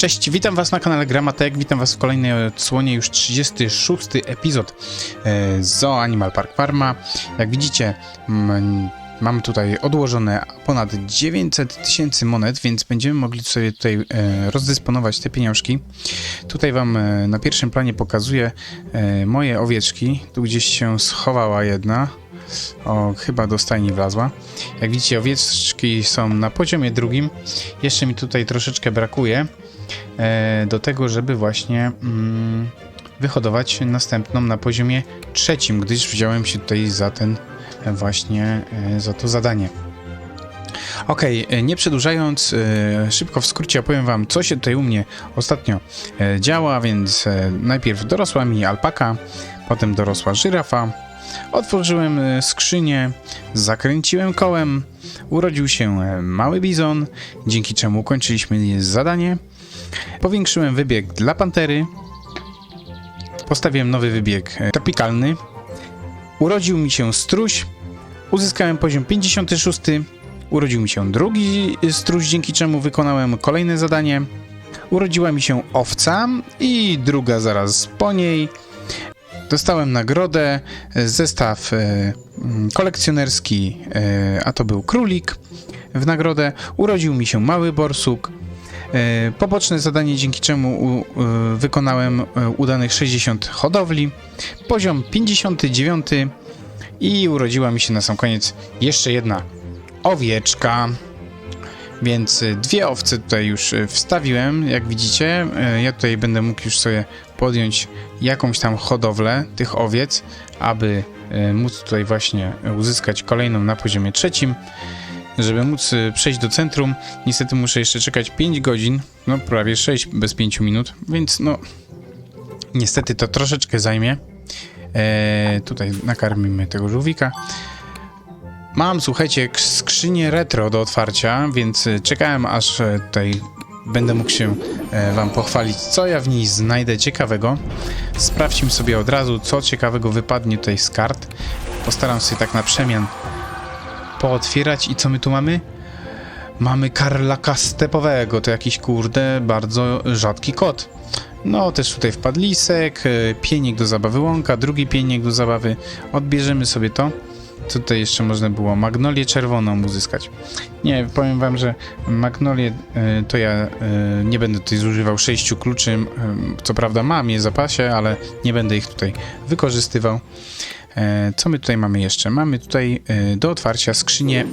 Cześć, witam was na kanale Gramatek, witam was w kolejnej odsłonie, już 36 epizod e, Zoo Animal Park Farma. Jak widzicie, mamy tutaj odłożone ponad 900 tysięcy monet, więc będziemy mogli sobie tutaj e, rozdysponować te pieniążki. Tutaj wam e, na pierwszym planie pokazuję moje owieczki. Tu gdzieś się schowała jedna. O, chyba do stajni wlazła. Jak widzicie, owieczki są na poziomie drugim. Jeszcze mi tutaj troszeczkę brakuje do tego, żeby właśnie mm, wyhodować następną na poziomie trzecim, gdyż wziąłem się tutaj za ten e, właśnie e, za to zadanie. Ok, nie przedłużając, e, szybko w skrócie opowiem Wam, co się tutaj u mnie ostatnio e, działa, więc e, najpierw dorosła mi alpaka, potem dorosła żyrafa, otworzyłem e, skrzynię, zakręciłem kołem, urodził się e, mały bizon, dzięki czemu ukończyliśmy zadanie, powiększyłem wybieg dla pantery, postawiłem nowy wybieg e, tropikalny, urodził mi się struś, uzyskałem poziom 56, urodził mi się drugi struś, dzięki czemu wykonałem kolejne zadanie, urodziła mi się owca i druga zaraz po niej. Dostałem nagrodę, e, zestaw e, kolekcjonerski, e, a to był królik. W nagrodę urodził mi się mały borsuk. E, Poboczne zadanie, dzięki czemu e, wykonałem e, udanych 60 hodowli. Poziom 59 i urodziła mi się na sam koniec jeszcze jedna owieczka. Więc dwie owce tutaj już wstawiłem, jak widzicie. Ja tutaj będę mógł już sobie podjąć jakąś tam hodowlę tych owiec, aby móc tutaj właśnie uzyskać kolejną na poziomie trzecim. Żeby móc y, przejść do centrum, niestety muszę jeszcze czekać 5 godzin, no prawie 6 bez 5 minut, więc no niestety to troszeczkę zajmie. E, tutaj nakarmimy tego żółwika. Mam, słuchajcie, skrzynię retro do otwarcia, więc y, czekałem aż e, tutaj będę mógł się e, wam pochwalić, co ja w niej znajdę ciekawego. Sprawdźmy sobie od razu, co ciekawego wypadnie tutaj z kart. Postaram się tak na przemian pootwierać i co my tu mamy? Mamy karlaka stepowego, to jakiś kurde bardzo rzadki kot. No, też tutaj wpadł lisek, e, pieniek do zabawy łąka, drugi pieniek do zabawy. Odbierzemy sobie to. Tutaj jeszcze można było? Magnolię czerwoną uzyskać. Nie, powiem wam, że magnolię e, to ja e, nie będę tutaj zużywał sześciu kluczy. Co prawda mam je w zapasie, ale nie będę ich tutaj wykorzystywał. E, Co my tutaj mamy jeszcze? Mamy tutaj e, do otwarcia skrzynię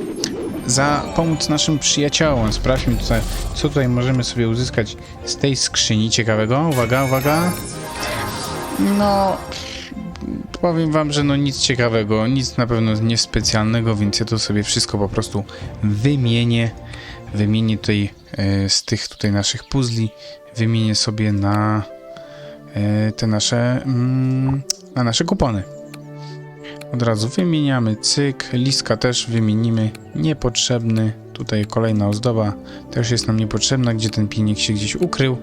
za pomóc naszym przyjaciołom. Sprawdźmy tutaj, co tutaj możemy sobie uzyskać z tej skrzyni ciekawego. Uwaga, uwaga. No, powiem wam, że no nic ciekawego, nic na pewno niespecjalnego, więc ja to sobie wszystko po prostu wymienię. Wymienię tutaj e, z tych tutaj naszych puzli, wymienię sobie na e, te nasze, mm, na nasze kupony. Od razu wymieniamy cyk, liska też wymienimy, niepotrzebny. Tutaj kolejna ozdoba też jest nam niepotrzebna, gdzie ten pilnik się gdzieś ukrył.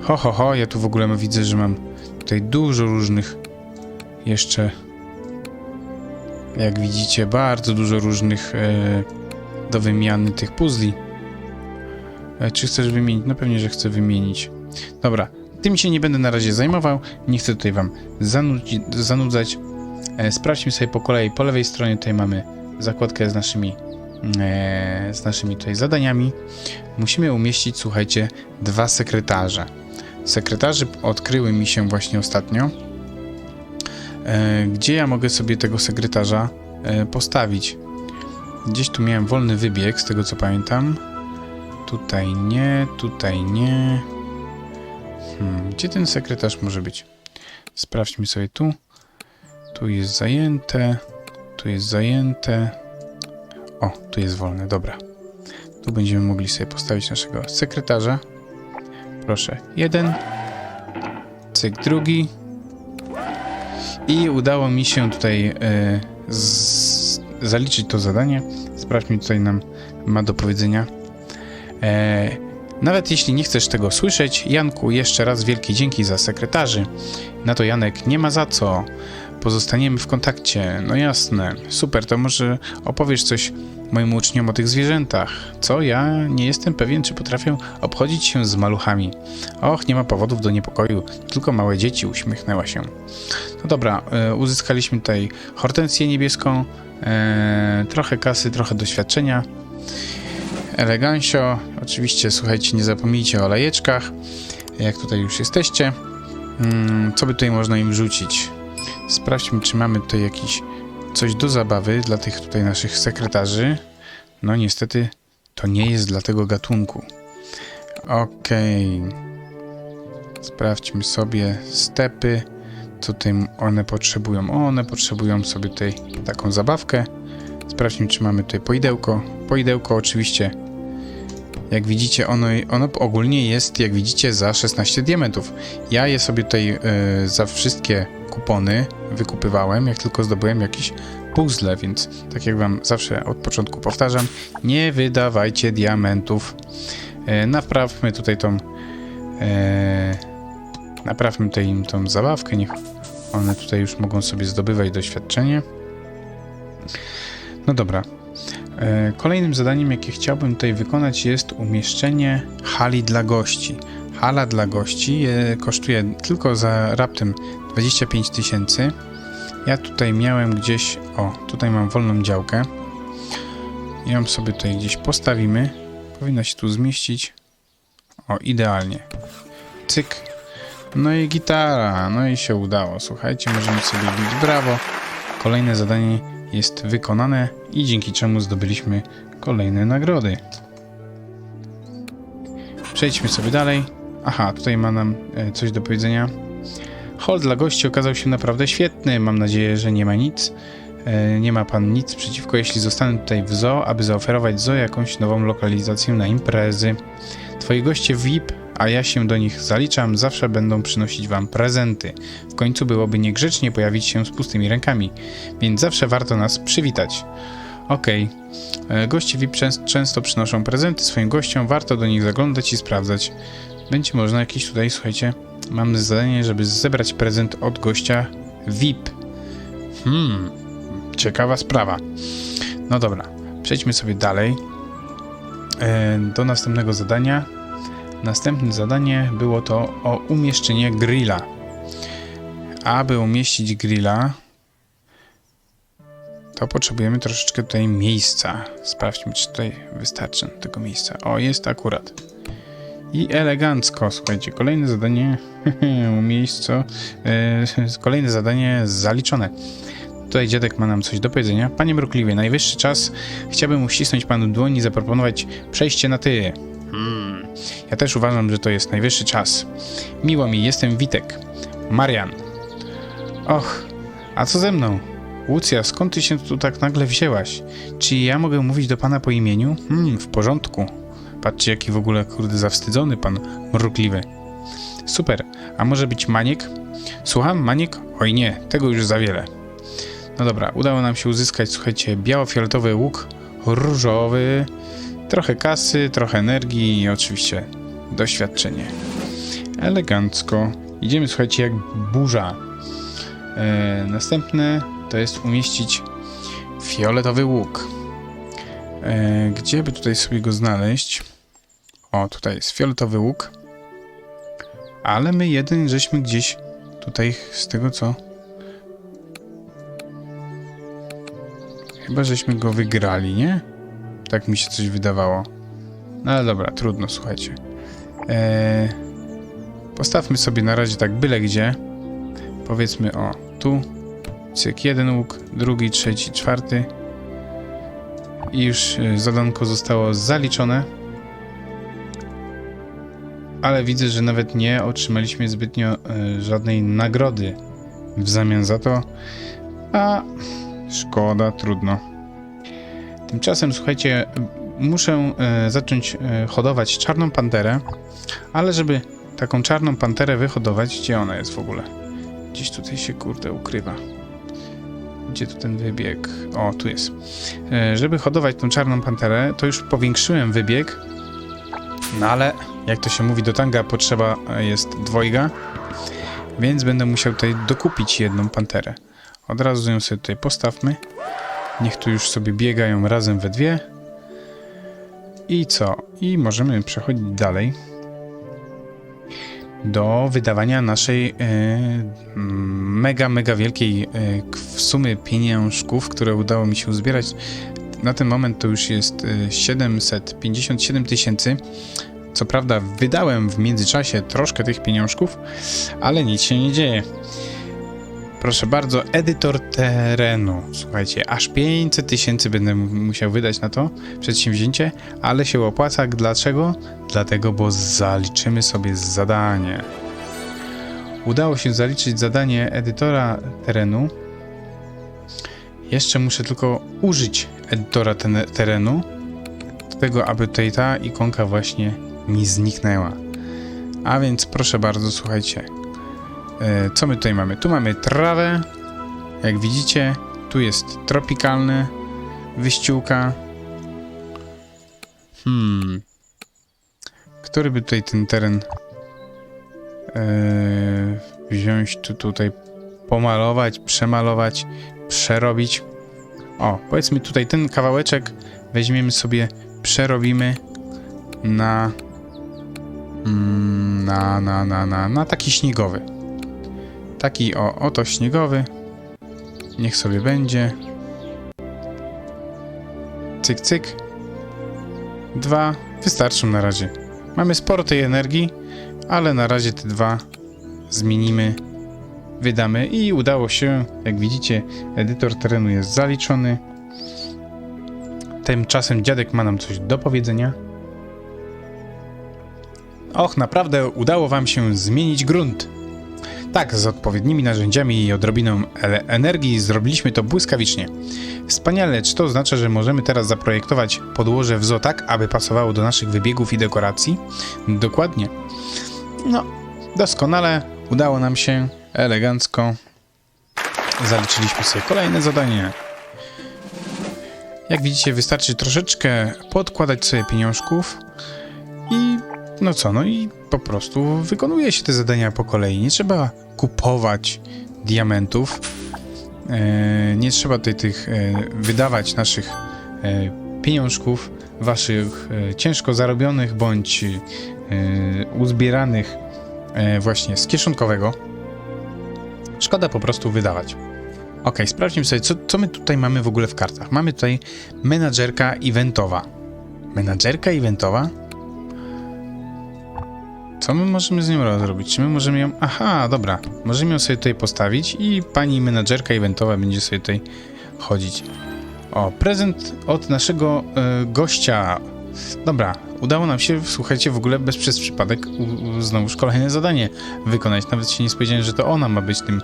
Ho, ho, ho, ja tu w ogóle widzę, że mam tutaj dużo różnych jeszcze, jak widzicie, bardzo dużo różnych e, do wymiany tych puzli. E, czy chcesz wymienić? No pewnie, że chcę wymienić. Dobra, tym się nie będę na razie zajmował, nie chcę tutaj wam zanudzać. E, Sprawdźmy sobie po kolei. Po lewej stronie tutaj mamy zakładkę z naszymi, e, z naszymi tutaj zadaniami. Musimy umieścić, słuchajcie, dwa sekretarze. Sekretarze odkryły mi się właśnie ostatnio. E, Gdzie ja mogę sobie tego sekretarza postawić? Gdzieś tu miałem wolny wybieg, z tego co pamiętam. Tutaj nie, tutaj nie. Hmm, gdzie ten sekretarz może być? Sprawdźmy sobie tu. Tu jest zajęte. Tu jest zajęte. O, tu jest wolne, dobra. Tu będziemy mogli sobie postawić naszego sekretarza. Proszę, jeden. Cyk, drugi. I udało mi się tutaj e, z, zaliczyć to zadanie. Sprawdźmy, tutaj nam ma do powiedzenia. E, nawet jeśli nie chcesz tego słyszeć, Janku, jeszcze raz wielkie dzięki za sekretarzy. Na to Janek nie ma za co. Pozostaniemy w kontakcie. No jasne. Super, to może opowiesz coś moim uczniom o tych zwierzętach. Co ja nie jestem pewien, czy potrafię obchodzić się z maluchami. Och, nie ma powodów do niepokoju, tylko małe dzieci, uśmiechnęła się. No dobra, e, uzyskaliśmy tutaj hortensję niebieską, e, trochę kasy, trochę doświadczenia. Elegancio, oczywiście słuchajcie, nie zapomnijcie o lajeczkach, jak tutaj już jesteście. Mm, co by tutaj można im rzucić? Sprawdźmy, czy mamy tutaj jakiś coś do zabawy dla tych tutaj naszych sekretarzy. No niestety to nie jest dla tego gatunku. Okej. Sprawdźmy sobie stepy. Co tutaj one potrzebują? O, one potrzebują sobie tutaj taką zabawkę. Sprawdźmy, czy mamy tutaj poidełko. Poidełko oczywiście, jak widzicie, ono, ono ogólnie jest, jak widzicie, za 16 diamentów. Ja je sobie tutaj e, za wszystkie kupony wykupywałem, jak tylko zdobyłem jakieś puzzle, więc tak jak wam zawsze od początku powtarzam, nie wydawajcie diamentów. E, naprawmy tutaj tą e, naprawmy tutaj im tą zabawkę, niech one tutaj już mogą sobie zdobywać doświadczenie. No dobra. E, Kolejnym zadaniem, jakie chciałbym tutaj wykonać, jest umieszczenie hali dla gości. Hala dla gości e, kosztuje tylko za raptem 25 tysięcy. Ja tutaj miałem gdzieś, o, tutaj mam wolną działkę. Ją sobie tutaj gdzieś postawimy. Powinno się tu zmieścić. O, idealnie. Cyk. No i gitara. No i się udało. Słuchajcie, możemy sobie bić brawo. Kolejne zadanie jest wykonane i dzięki czemu zdobyliśmy kolejne nagrody. Przejdźmy sobie dalej. Aha, tutaj ma nam e, coś do powiedzenia. Hol dla gości okazał się naprawdę świetny. Mam nadzieję, że nie ma nic. E, nie ma pan nic przeciwko, jeśli zostanę tutaj w zoo, aby zaoferować zoo jakąś nową lokalizację na imprezy. Twoi goście VIP, a ja się do nich zaliczam, zawsze będą przynosić wam prezenty. W końcu byłoby niegrzecznie pojawić się z pustymi rękami, więc zawsze warto nas przywitać. Okej. E, Goście VIP częs- często przynoszą prezenty swoim gościom, warto do nich zaglądać i sprawdzać. Będzie można jakieś tutaj, słuchajcie, mamy zadanie, żeby zebrać prezent od gościa VIP. Hmm, ciekawa sprawa. No dobra, przejdźmy sobie dalej e, do następnego zadania. Następne zadanie było to o umieszczenie grilla. Aby umieścić grilla, to potrzebujemy troszeczkę tutaj miejsca. Sprawdźmy, czy tutaj wystarczy tego miejsca. O, jest akurat. I elegancko, słuchajcie, kolejne zadanie, miejsce, kolejne zadanie zaliczone. Tutaj dziadek ma nam coś do powiedzenia. Panie Mrukliwie, najwyższy czas. Chciałbym uścisnąć panu dłoń i zaproponować przejście na ty. Hmm. Ja też uważam, że to jest najwyższy czas. Miło mi, jestem Witek. Marian. Och, a co ze mną? Łucja, skąd ty się tu tak nagle wzięłaś? Czy ja mogę mówić do pana po imieniu? Hmm, w porządku. Patrzcie, jaki w ogóle, kurde, zawstydzony pan mrukliwy. Super, a może być Maniek? Słucham, Maniek? Oj nie, tego już za wiele. No dobra, udało nam się uzyskać, słuchajcie, biało-fioletowy łuk, różowy, trochę kasy, trochę energii i oczywiście doświadczenie. Elegancko. Idziemy, słuchajcie, jak burza. E, następne to jest umieścić fioletowy łuk. E, gdzie by tutaj sobie go znaleźć? O, tutaj jest fioletowy łuk. Ale my jeden żeśmy gdzieś tutaj z tego co Chyba żeśmy go wygrali, nie? Tak mi się coś wydawało. No ale dobra, trudno, słuchajcie. Eee, postawmy sobie na razie tak byle gdzie. Powiedzmy o, tu. Cyk, jeden łuk, drugi, trzeci, czwarty. I już e, zadanko zostało zaliczone. Ale widzę, że nawet nie otrzymaliśmy zbytnio e, żadnej nagrody w zamian za to. A Szkoda, trudno. Tymczasem, słuchajcie, muszę e, zacząć e, hodować czarną panterę, ale żeby taką czarną panterę wyhodować, gdzie ona jest w ogóle? Gdzieś tutaj się, kurde, ukrywa. Gdzie tu ten wybieg? O, tu jest. Żeby hodować tą czarną panterę, to już powiększyłem wybieg, no ale jak to się mówi do tanga, potrzeba e, jest dwojga, więc będę musiał tutaj dokupić jedną panterę. Od razu ją sobie tutaj postawmy. Niech tu już sobie biegają razem we dwie. I co? I możemy przechodzić dalej do wydawania naszej e, mega, mega wielkiej e, k- w sumie pieniążków, które udało mi się uzbierać. Na ten moment to już jest e, 757 tysięcy. Co prawda wydałem w międzyczasie troszkę tych pieniążków, ale nic się nie dzieje. Proszę bardzo, edytor terenu. Słuchajcie, aż 500 tysięcy będę musiał wydać na to przedsięwzięcie, ale się opłaca. Dlaczego? Dlatego, bo zaliczymy sobie zadanie. Udało się zaliczyć zadanie edytora terenu. Jeszcze muszę tylko użyć edytora ten- terenu do tego, aby tutaj ta ikonka właśnie mi zniknęła. A więc proszę bardzo, słuchajcie. E, Co my tutaj mamy? Tu mamy trawę, jak widzicie. Tu jest tropikalny, wyściółka. Hmm. Który by tutaj ten teren e, wziąć, tu tutaj pomalować, przemalować, przerobić? O, powiedzmy tutaj ten kawałeczek weźmiemy sobie, przerobimy na mm, na, na, na, na, na taki śniegowy. Taki o, oto śniegowy. Niech sobie będzie. Cyk, cyk. Dwa. Wystarczą na razie. Mamy sporo tej energii, ale na razie te dwa zmienimy, wydamy i udało się. Jak widzicie, edytor terenu jest zaliczony. Tymczasem dziadek ma nam coś do powiedzenia. Och, naprawdę udało wam się zmienić grunt. Tak, z odpowiednimi narzędziami i odrobiną energii zrobiliśmy to błyskawicznie. Wspaniale, czy to oznacza, że możemy teraz zaprojektować podłoże w zoo tak, aby pasowało do naszych wybiegów i dekoracji? Dokładnie. No, doskonale, udało nam się, elegancko. Zaliczyliśmy sobie kolejne zadanie. Jak widzicie, wystarczy troszeczkę podkładać sobie pieniążków i no co, no i po prostu wykonuje się te zadania po kolei. Nie trzeba kupować diamentów. E, nie trzeba tutaj tych e, wydawać naszych e, pieniążków, waszych ciężko zarobionych bądź uzbieranych właśnie z kieszonkowego. Szkoda po prostu wydawać. Ok, sprawdźmy sobie, co, co my tutaj mamy w ogóle w kartach. Mamy tutaj menadżerka eventowa. Menadżerka eventowa? Co my możemy z nią zrobić? Czy my możemy ją... Aha, dobra. Możemy ją sobie tutaj postawić i pani menadżerka eventowa będzie sobie tutaj chodzić. O, prezent od naszego e, gościa. Dobra, udało nam się, słuchajcie, w ogóle bez przez przypadek u, u, kolejne zadanie wykonać. Nawet się nie spodziewałem, że to ona ma być tym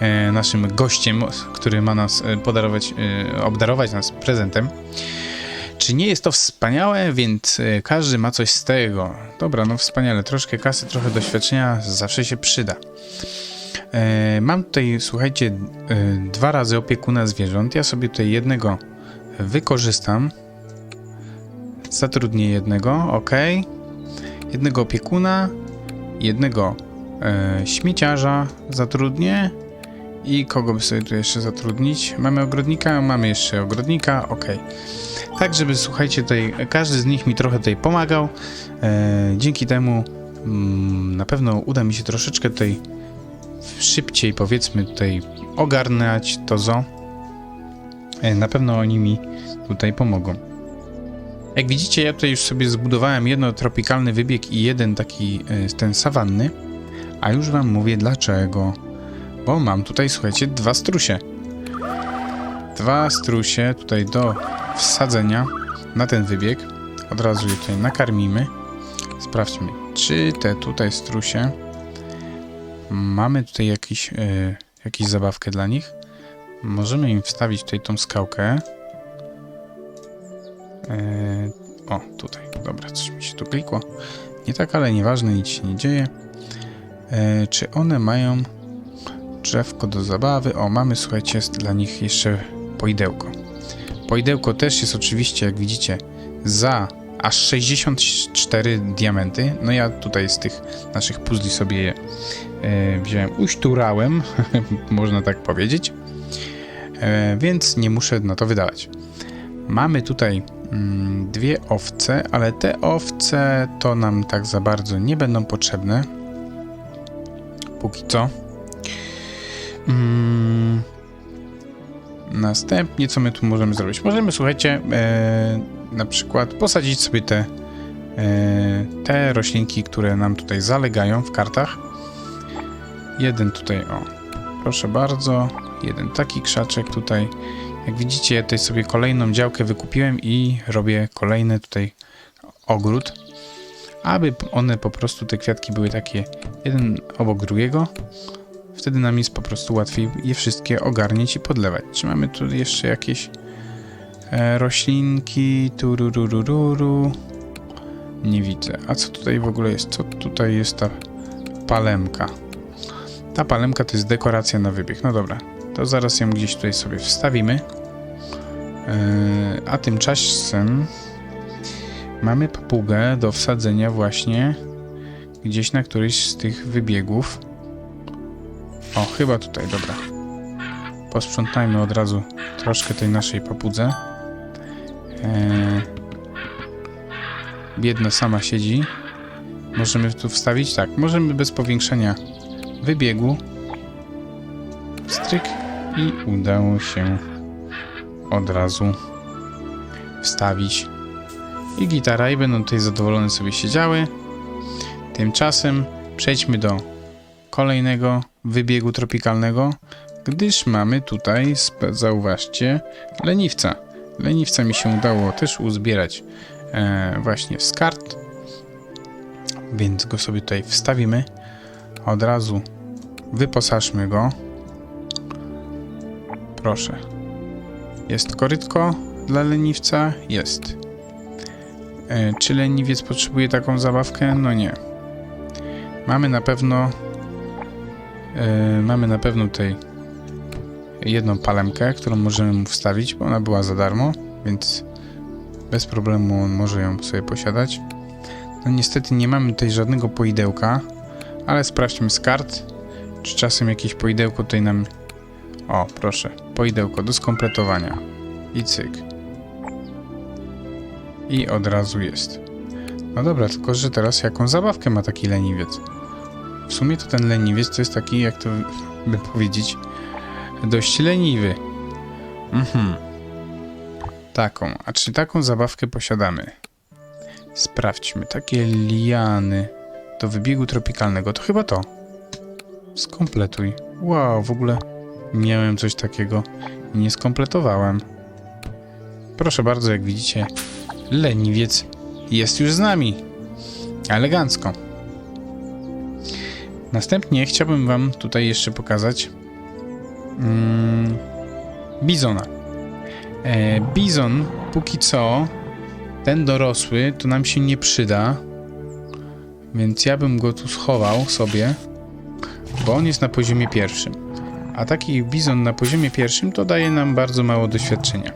e, naszym gościem, który ma nas e, podarować, e, obdarować nas prezentem. Czy nie jest to wspaniałe, więc e, każdy ma coś z tego. Dobra, no wspaniale. Troszkę kasy, trochę doświadczenia zawsze się przyda. E, mam tutaj, słuchajcie, e, dwa razy opiekuna zwierząt. Ja sobie tutaj jednego wykorzystam. Zatrudnię jednego, ok. Jednego opiekuna, jednego e, śmieciarza zatrudnię. I kogo by sobie tu jeszcze zatrudnić? Mamy ogrodnika, mamy jeszcze ogrodnika, ok. Tak, żeby słuchajcie, tutaj każdy z nich mi trochę tutaj pomagał. E, dzięki temu mm, na pewno uda mi się troszeczkę tutaj szybciej, powiedzmy, tutaj ogarniać to zo. E, na pewno oni mi tutaj pomogą. Jak widzicie, ja tutaj już sobie zbudowałem jedno tropikalny wybieg i jeden taki e, ten sawanny, a już wam mówię dlaczego. Bo mam tutaj, słuchajcie, dwa strusie. Dwa strusie tutaj do wsadzenia na ten wybieg. Od razu je tutaj nakarmimy. Sprawdźmy, czy te tutaj strusie mamy tutaj jakiś, e, jakąś zabawkę dla nich. Możemy im wstawić tutaj tą skałkę. E, o, tutaj. Dobra, coś mi się tu klikło. Nie tak, ale nieważne, nic się nie dzieje. E, czy one mają drzewko do zabawy? O, mamy, słuchajcie, dla nich jeszcze poidełko. Poidełko też jest oczywiście, jak widzicie, za aż 64 diamenty. No ja tutaj z tych naszych puzli sobie je e, wziąłem, uśturałem, można tak powiedzieć. więc nie muszę na to wydawać. Mamy tutaj dwie owce, ale te owce to nam tak za bardzo nie będą potrzebne. Póki co. Mm, następnie, co my tu możemy zrobić? Możemy, słuchajcie, e, na przykład posadzić sobie te, e, te roślinki, które nam tutaj zalegają w kartach. Jeden tutaj, o, proszę bardzo, jeden taki krzaczek tutaj. Jak widzicie, tutaj sobie kolejną działkę wykupiłem i robię kolejny tutaj ogród, aby one po prostu, te kwiatki były takie jeden obok drugiego. Wtedy nam jest po prostu łatwiej je wszystkie ogarnieć i podlewać. Czy mamy tu jeszcze jakieś e, roślinki? Tururururu. Nie widzę. A co tutaj w ogóle jest? Co tutaj jest ta palemka? Ta palemka to jest dekoracja na wybieg. No dobra, to zaraz ją gdzieś tutaj sobie wstawimy. Yy, a tymczasem mamy papugę do wsadzenia właśnie gdzieś na któryś z tych wybiegów. O, chyba tutaj, dobra. Posprzątajmy od razu troszkę tej naszej papudze. Yy, biedna sama siedzi. Możemy tu wstawić? Tak, możemy bez powiększenia wybiegu. Stryk i udało się od razu wstawić. I gitara i będą tutaj zadowolone sobie siedziały. Tymczasem przejdźmy do kolejnego wybiegu tropikalnego, gdyż mamy tutaj, zauważcie, leniwca. Leniwca mi się udało też uzbierać e, właśnie z kart, więc go sobie tutaj wstawimy. Od razu wyposażmy go. Proszę. Jest korytko dla leniwca? Jest. E, czy leniwiec potrzebuje taką zabawkę? No nie. Mamy na pewno e, mamy na pewno tutaj jedną palemkę, którą możemy mu wstawić, bo ona była za darmo, więc bez problemu on może ją sobie posiadać. No niestety nie mamy tutaj żadnego poidełka, ale sprawdźmy z kart, czy czasem jakieś poidełko tutaj nam... O, proszę, poidełko do skompletowania. I cyk. I od razu jest. No dobra, tylko że teraz jaką zabawkę ma taki leniwiec? W sumie to ten leniwiec to jest taki, jak to by powiedzieć, dość leniwy. Mhm. Taką. A czy taką zabawkę posiadamy? Sprawdźmy. Takie liany do wybiegu tropikalnego. To chyba to. Skompletuj. Wow, w ogóle miałem coś takiego i nie skompletowałem. Proszę bardzo, jak widzicie, leniwiec jest już z nami. Elegancko. Następnie chciałbym Wam tutaj jeszcze pokazać mm, bizona. E, bizon, póki co, ten dorosły, to nam się nie przyda, więc ja bym go tu schował sobie, bo on jest na poziomie pierwszym. A taki bizon na poziomie pierwszym to daje nam bardzo mało doświadczenia.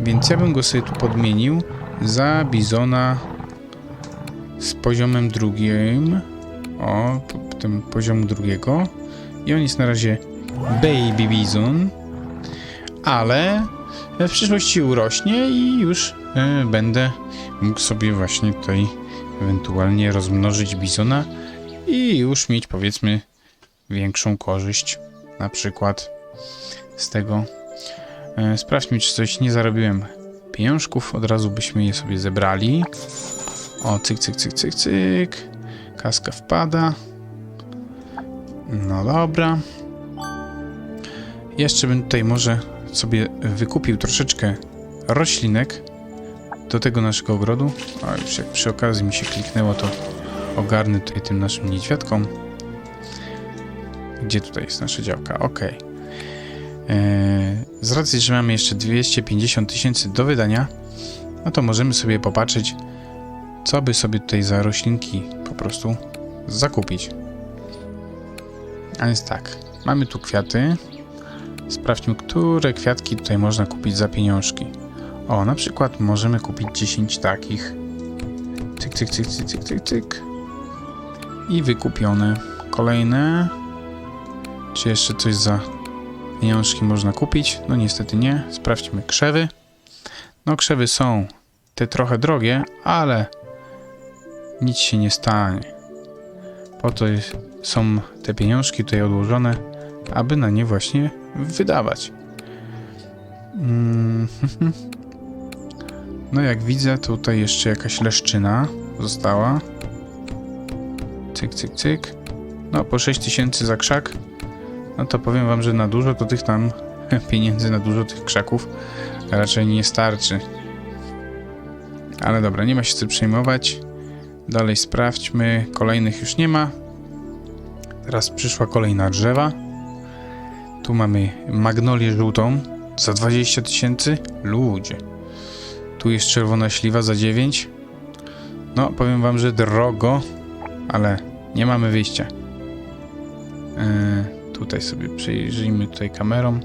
Więc ja bym go sobie tu podmienił za bizona z poziomem drugim. O, tym poziomu drugiego. I on jest na razie baby bizon, ale w przyszłości urośnie i już e, będę mógł sobie właśnie tutaj ewentualnie rozmnożyć bizona i już mieć powiedzmy większą korzyść na przykład z tego. E, sprawdźmy, czy coś nie zarobiłem pieniążków, od razu byśmy je sobie zebrali. O, cyk, cyk, cyk, cyk, cyk. Kaska wpada. No dobra. Jeszcze bym tutaj może sobie wykupił troszeczkę roślinek do tego naszego ogrodu. A już jak przy okazji mi się kliknęło, to ogarnę tutaj tym naszym niedźwiadkom. Gdzie tutaj jest nasza działka? Ok. Z racji, że mamy jeszcze 250 tysięcy do wydania, no to możemy sobie popatrzeć, co by sobie tutaj za roślinki po prostu zakupić. A więc tak, mamy tu kwiaty. Sprawdźmy, które kwiatki tutaj można kupić za pieniążki. O, na przykład możemy kupić 10 takich. Cyk, cyk, cyk, cyk, cyk, cyk. I wykupione. Kolejne. Czy jeszcze coś za pieniążki można kupić. No niestety nie. Sprawdźmy krzewy. No krzewy są te trochę drogie, ale nic się nie stanie. Po to są te pieniążki tutaj odłożone, aby na nie właśnie wydawać. Mm, No jak widzę, tutaj jeszcze jakaś leszczyna została. Cyk, cyk, cyk. No po 6000 za krzak. No to powiem wam, że na dużo to tych tam pieniędzy, na dużo tych krzaków raczej nie starczy. Ale dobra, nie ma się co przejmować. Dalej sprawdźmy. Kolejnych już nie ma. Teraz przyszła kolejna drzewa. Tu mamy magnolię żółtą za 20 tysięcy. Ludzie. Tu jest czerwona śliwa za 9. No, powiem wam, że drogo, ale nie mamy wyjścia. Yy, tutaj sobie przejrzyjmy tutaj kamerą.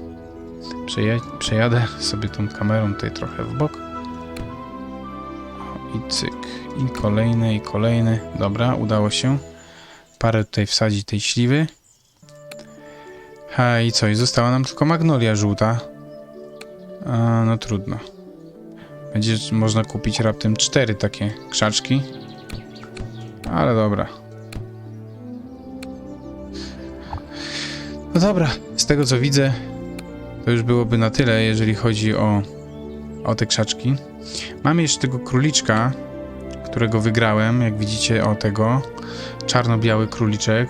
Przeja przejadę sobie tą kamerą tutaj trochę w bok. I cyk. I kolejny, i kolejny. Dobra, udało się. Parę tutaj wsadzić tej śliwy. Ha, i co? I została nam tylko magnolia żółta. A, no trudno. Będzie można kupić raptem cztery takie krzaczki. Ale dobra. No dobra, z tego co widzę, to już byłoby na tyle, jeżeli chodzi o, o te krzaczki. Mamy jeszcze tego króliczka, którego wygrałem, jak widzicie, o tego. Czarno-biały króliczek.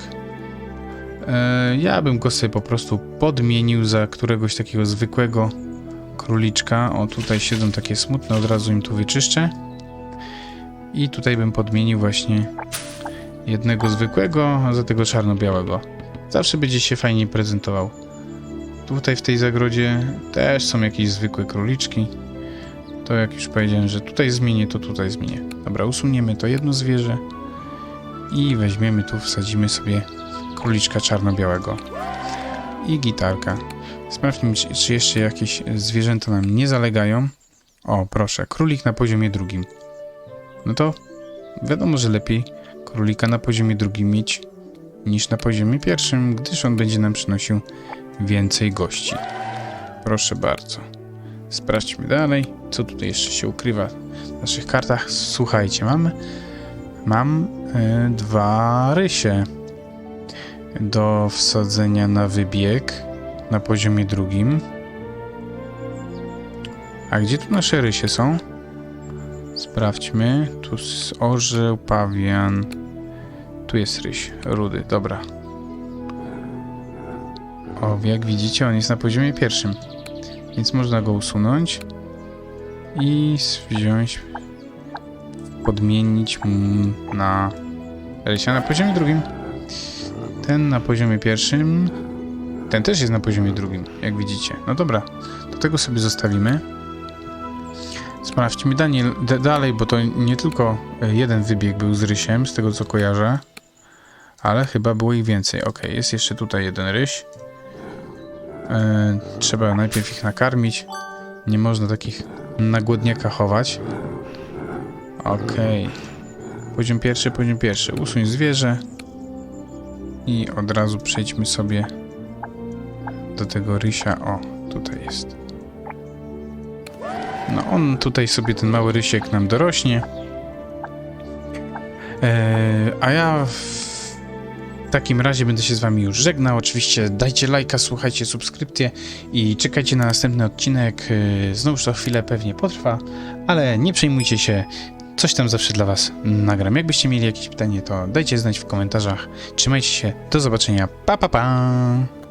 E, ja bym go sobie po prostu podmienił za któregoś takiego zwykłego króliczka. O, tutaj siedzą takie smutne, od razu im tu wyczyszczę. I tutaj bym podmienił właśnie jednego zwykłego za tego czarno-białego. Zawsze będzie się fajnie prezentował. Tutaj w tej zagrodzie też są jakieś zwykłe króliczki. To jak już powiedziałem, że tutaj zmienię, to tutaj zmienię. Dobra, usuniemy to jedno zwierzę i weźmiemy tu, wsadzimy sobie króliczka czarno-białego i gitarka. Sprawdźmy, czy jeszcze jakieś zwierzęta nam nie zalegają. O, proszę, królik na poziomie drugim. No to wiadomo, że lepiej królika na poziomie drugim mieć niż na poziomie pierwszym, gdyż on będzie nam przynosił więcej gości. Proszę bardzo. Sprawdźmy dalej, co tutaj jeszcze się ukrywa w naszych kartach. Słuchajcie, mam, mam y, dwa rysie do wsadzenia na wybieg na poziomie drugim. A gdzie tu nasze rysie są? Sprawdźmy. Tu s- orzeł, pawian. Tu jest ryś, rudy, dobra. O, jak widzicie, on jest na poziomie pierwszym. Więc można go usunąć i wziąć, podmienić na rysia na poziomie drugim. Ten na poziomie pierwszym, ten też jest na poziomie drugim, jak widzicie. No dobra, do tego sobie zostawimy. Sprawdźmy Daniel, dalej, bo to nie tylko e, jeden wybieg był z rysiem, z tego co kojarzę, ale chyba było ich więcej. Ok, jest jeszcze tutaj jeden ryś. E, trzeba najpierw ich nakarmić. Nie można takich na głodniaka chować. Okej. Poziom pierwszy, poziom pierwszy. Usuń zwierzę. I od razu przejdźmy sobie do tego rysia. O, tutaj jest. No on tutaj sobie, ten mały rysiek nam dorośnie. Eee, a ja w takim razie będę się z wami już żegnał. Oczywiście dajcie lajka, słuchajcie, subskrypcję i czekajcie na następny odcinek. Eee, Znowuż to chwilę pewnie potrwa, ale nie przejmujcie się. Coś tam zawsze dla was nagram. Jakbyście mieli jakieś pytanie, to dajcie znać w komentarzach. Trzymajcie się. Do zobaczenia. Pa, pa, pa.